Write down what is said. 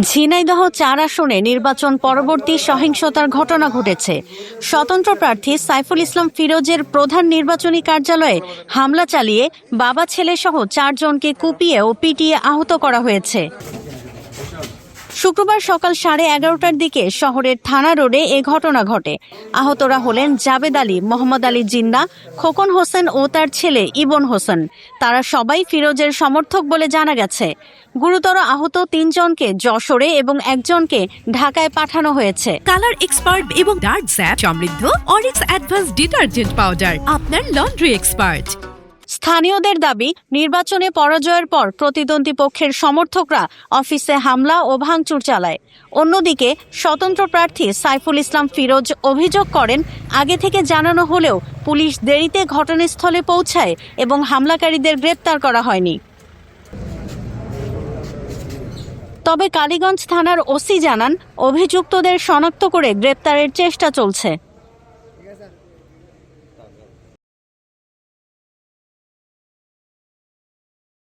ঝিনাইদহ চার আসনে নির্বাচন পরবর্তী সহিংসতার ঘটনা ঘটেছে। স্বতন্ত্র প্রার্থী সাইফুল ইসলাম ফিরোজের প্রধান নির্বাচনী কার্যালয়ে হামলা চালিয়ে বাবা ছেলে সহ চারজনকে কুপিয়ে ও পিটিয়ে আহত করা হয়েছে। শুক্রবার সকাল সাড়ে এগারোটার দিকে শহরের থানা রোডে এ ঘটনা ঘটে। আহতরা হলেন জাবেদ আলী, মোহাম্মদ আলী জিন্না খোকন হোসেন ও তার ছেলে ইবন হোসেন। তারা সবাই ফিরোজের সমর্থক বলে জানা গেছে। গুরুতর আহত তিনজনকে যশোরে এবং একজনকে ঢাকায় পাঠানো হয়েছে। কালার এক্সপার্ট এবং ডার্ক সমৃদ্ধ, অরিক্স অ্যাডভান্স ডিটারজেন্ট পাউডার, আপনার লন্ড্রি এক্সপার্ট। স্থানীয়দের দাবি, নির্বাচনে পরাজয়ের পর প্রতিদ্বন্দ্বী পক্ষের সমর্থকরা অফিসে হামলা ও ভাঙচুর চালায়। অন্যদিকে, স্বতন্ত্র প্রার্থী সাইফুল ইসলাম ফিরোজ অভিযোগ করেন, আগে থেকে জানানো হলেও পুলিশ দেরিতে ঘটনাস্থলে পৌঁছায় এবং হামলাকারীদের গ্রেপ্তার করা হয়নি। তবে কালীগঞ্জ থানার ওসি জানান, অভিযুক্তদের শনাক্ত করে গ্রেপ্তারের চেষ্টা চলছে।